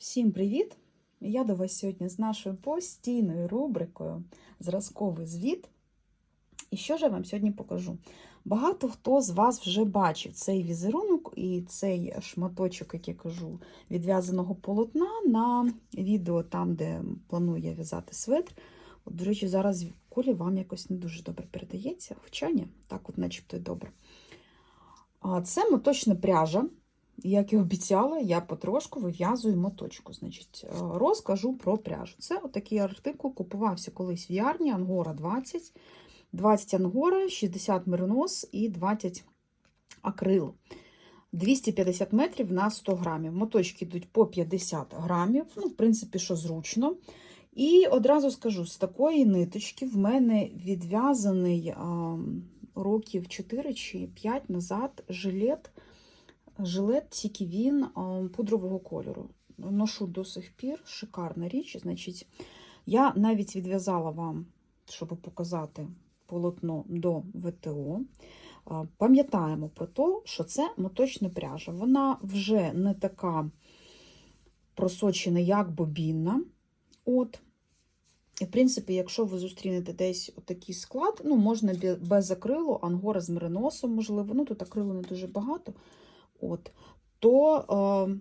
Всім привіт! Я до вас сьогодні з нашою постійною рубрикою Зразковий звіт. І що ж я вам сьогодні покажу? Багато хто з вас вже бачив цей візерунок і цей шматочок, як я кажу, відв'язаного полотна на відео там, де планую я в'язати светр. От, до речі, зараз колі вам якось не дуже добре передається, хоча ні, так от начебто й добре. Це моточна пряжа. Як і обіцяла, я потрошку вив'язую моточку. Значить, е, розкажу про пряжу. Це отакий артикул купувався колись в ярні, ангора 20, 20 ангора, 60 меринос і 20 акрил. 250 метрів на 100 грамів. Моточки йдуть по 50 грамів, ну, в принципі, що зручно. І одразу скажу: з такої ниточки в мене відв'язаний років 4 чи 5 назад жилет. Жилет тільки він пудрового кольору. Ношу до сих пір, шикарна річ. Значить, я навіть відв'язала вам, щоб показати полотно до ВТО. Пам'ятаємо про те, що це моточна пряжа. Вона вже не така просочена, як бобінна. От. І, в принципі, якщо ви зустрінете десь отакий склад, ну, можна без акрилу, ангора з мериносом, можливо, ну тут акрилу не дуже багато. От, то е,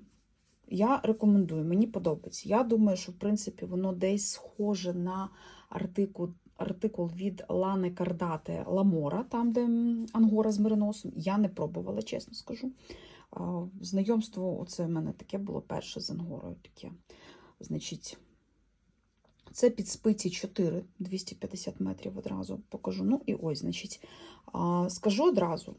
я рекомендую, мені подобається. Я думаю, що в принципі воно десь схоже на артикул, артикул від Лани Кардати Ламора, там, де ангора з мериносом. Я не пробувала, чесно скажу. Е, знайомство, оце в мене таке було перше з ангорою. Таке. Значить, це під спиці 4, 250 метрів одразу покажу. Ну і ось, значить, скажу одразу.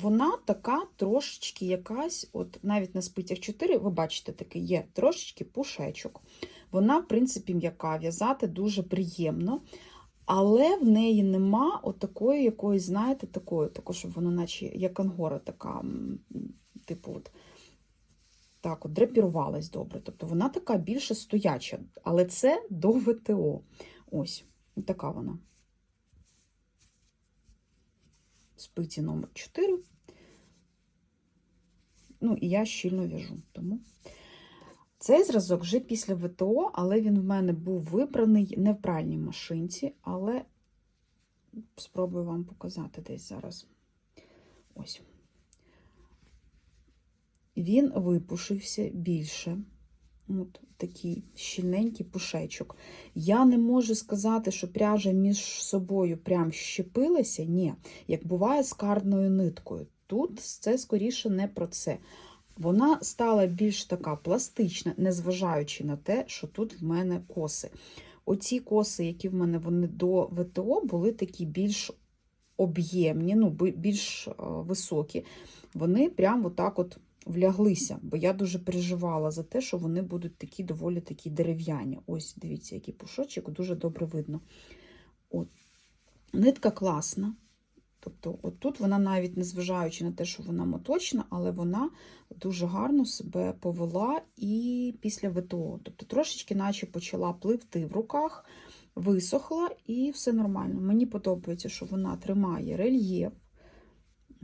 Вона така трошечки якась, от навіть на спицях 4, ви бачите, такий є трошечки пушечок. Вона, в принципі, м'яка, в'язати дуже приємно, але в неї нема от такої знаєте, такої, також, щоб вона, наче як ангора, така, типу, от, так, от драпірувалась добре. Тобто вона така більше стояча, але це до ВТО. Ось, така вона. Спиці номер 4. Ну, і я щільно в'яжу. Тому цей зразок вже після ВТО, але він в мене був вибраний не в пральній машинці, але спробую вам показати десь зараз. Ось. Він випушився більше. От такий щільненький пушечок. Я не можу сказати, що пряжа між собою прям щепилася. Ні, як буває з карною ниткою. Тут це скоріше не про це. Вона стала більш така пластична, незважаючи на те, що тут в мене коси. Оці коси, які в мене вони до ВТО, були такі більш об'ємні, ну, більш е, високі. Вони прям отак от вляглися, бо я дуже переживала за те, що вони будуть такі доволі такі дерев'яні. Ось, дивіться, який пушочок, дуже добре видно. От. Нитка класна. Тобто, от тут вона навіть незважаючи на те, що вона моточна, але вона дуже гарно себе повела і після ВТО. Тобто трошечки наче почала пливти в руках, висохла і все нормально. Мені подобається, що вона тримає рельєф.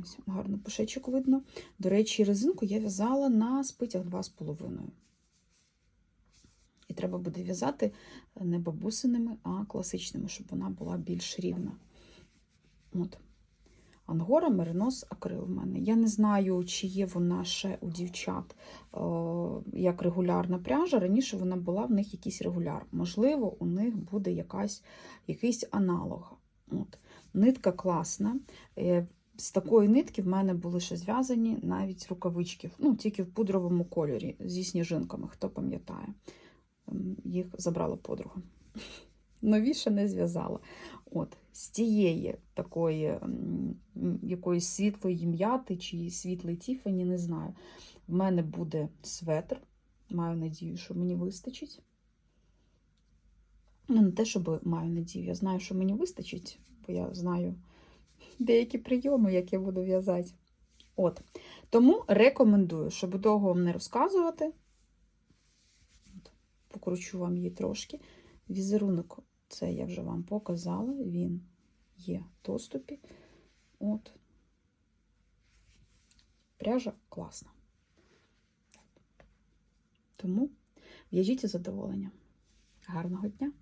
Ось гарно пушечок видно. До речі, резинку я в'язала на спицях 2,5. І треба буде в'язати не бабусиними, а класичними, щоб вона була більш рівна. От. Ангора, меринос, акрил в мене. Я не знаю, чи є вона ще у дівчат е, як регулярна пряжа. Раніше вона була в них якийсь регуляр. Можливо, у них буде якась, якийсь аналог. От. Нитка класна. З такої нитки в мене були ще зв'язані навіть рукавички, ну, тільки в пудровому кольорі зі сніжинками, хто пам'ятає. Ем, Їх забрала подруга. Новіше не зв'язала. От, з тієї такої м, м, якоїсь світлої м'яти чи світлої тіфані, не знаю. В мене буде светр. Маю надію, що мені вистачить. Ну, не те, щоб маю надію, я знаю, що мені вистачить, бо я знаю деякі прийоми, як я буду в'язати. От. Тому рекомендую, щоб довго вам не розказувати. От. Покручу вам її трошки. Візерунок, це я вже вам показала, він є в доступі. От. Пряжа класна. Тому в'яжіть із задоволенням. Гарного дня!